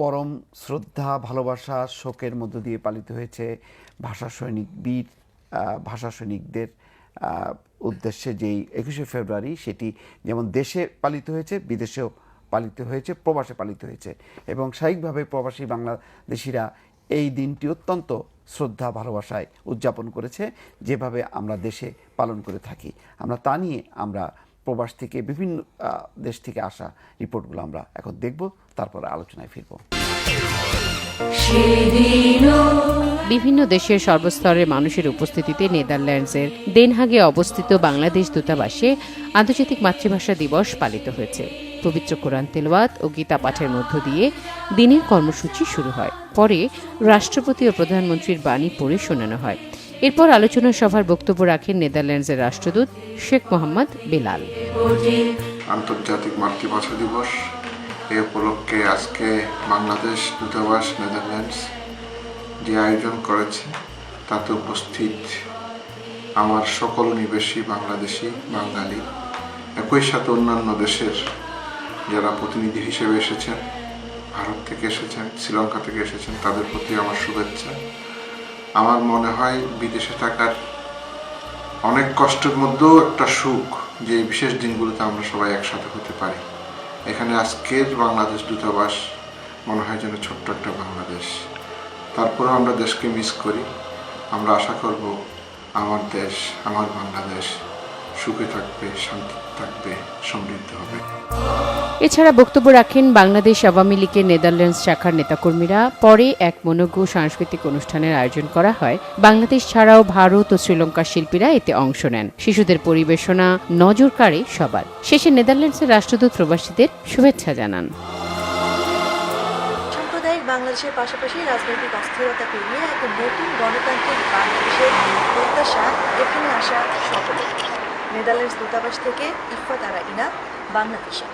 পরম শ্রদ্ধা, ভালোবাসা, শোকের মধ্য দিয়ে পালিত হয়েছে ভাষা সৈনিক বীর ভাষা সৈনিকদের উদ্দেশ্যে যেই একুশে ফেব্রুয়ারি সেটি যেমন দেশে পালিত হয়েছে, বিদেশেও পালিত হয়েছে, প্রবাসে পালিত হয়েছে এবং স্বাভাবিকভাবে প্রবাসী বাংলাদেশিরা এই দিনটি অত্যন্ত শ্রদ্ধা, ভালোবাসায় উদযাপন করেছে, যেভাবে আমরা দেশে পালন করে থাকি। আমরা তা নিয়ে আমরা প্রবাস থেকে বিভিন্ন দেশ থেকে আসা রিপোর্টগুলো আমরা এখন দেখব, তারপর আলোচনায় ফিরব। বিভিন্ন দেশের সর্বস্তরের মানুষের উপস্থিতিতে নেদারল্যান্ডসের দেনহাগে অবস্থিত বাংলাদেশ দূতাবাসে আন্তর্জাতিক মাতৃভাষা দিবস পালিত হয়েছে। পবিত্র কোরআন তেলওয়াত ও গীতা পাঠের মধ্য দিয়ে দিনের কর্মসূচি শুরু হয়। পরে রাষ্ট্রপতি ও প্রধানমন্ত্রীর বাণী পড়ে শোনানো হয়। এরপর আলোচনা সভার বক্তব্য রাখেন নেদারল্যান্ডসের রাষ্ট্রদূত শেখ মোহাম্মদ বেলাল। আন্তর্জাতিক মাতৃভাষা দিবস। এ উপলক্ষে আজকে বাংলাদেশ দূতাবাস নেদারল্যান্ডস যে আয়োজন করেছে, তাতে উপস্থিত আমার সকল নিবেশী বাংলাদেশি, বাঙালি, একই সাথে অন্যান্য দেশের যারা প্রতিনিধি হিসেবে এসেছেন, ভারত থেকে এসেছেন, শ্রীলঙ্কা থেকে এসেছেন, তাদের প্রতি আমার শুভেচ্ছা। আমার মনে হয় বিদেশে থাকার অনেক কষ্টের মধ্যেও একটা সুখ যে বিশেষ দিনগুলোতে আমরা সবাই একসাথে হতে পারি। এখানে আজকের বাংলাদেশ দূতাবাস মনে হয় যেন ছোট্ট একটা বাংলাদেশ। তারপরেও আমরা দেশকে মিস করি। আমরা আশা করব আমার দেশ, আমার বাংলাদেশ সুখে থাকবে শান্তি থাকবে সমৃদ্ধ হবে। এছাড়া বক্তব্য রাখেন বাংলাদেশ আওয়ামী লীগের নেদারল্যান্ডস শাখার নেতাকর্মীরা। পরে এক মনোজ্ঞ সাংস্কৃতিক অনুষ্ঠানের আয়োজন করা হয়। বাংলাদেশ ছাড়াও ভারত ও শ্রীলঙ্কার শিল্পীরা এতে অংশ নেন। শিশুদের পরিবেশনা নজর কাড়ে সবার। শেষে নেদারল্যান্ডসের রাষ্ট্রদূত প্রবাসীদের শুভেচ্ছা জানান। বাংলাদেশের পাশাপাশি রাজনৈতিক অস্থিরতা পেরিয়ে এক নতুন গণতান্ত্রিক বাংলাদেশের প্রত্যাশা এখানে আসা সকলে নেদারল্যান্ডস দূতাবাস থেকে ইফাত আরা ইনা বাংলাদেশে।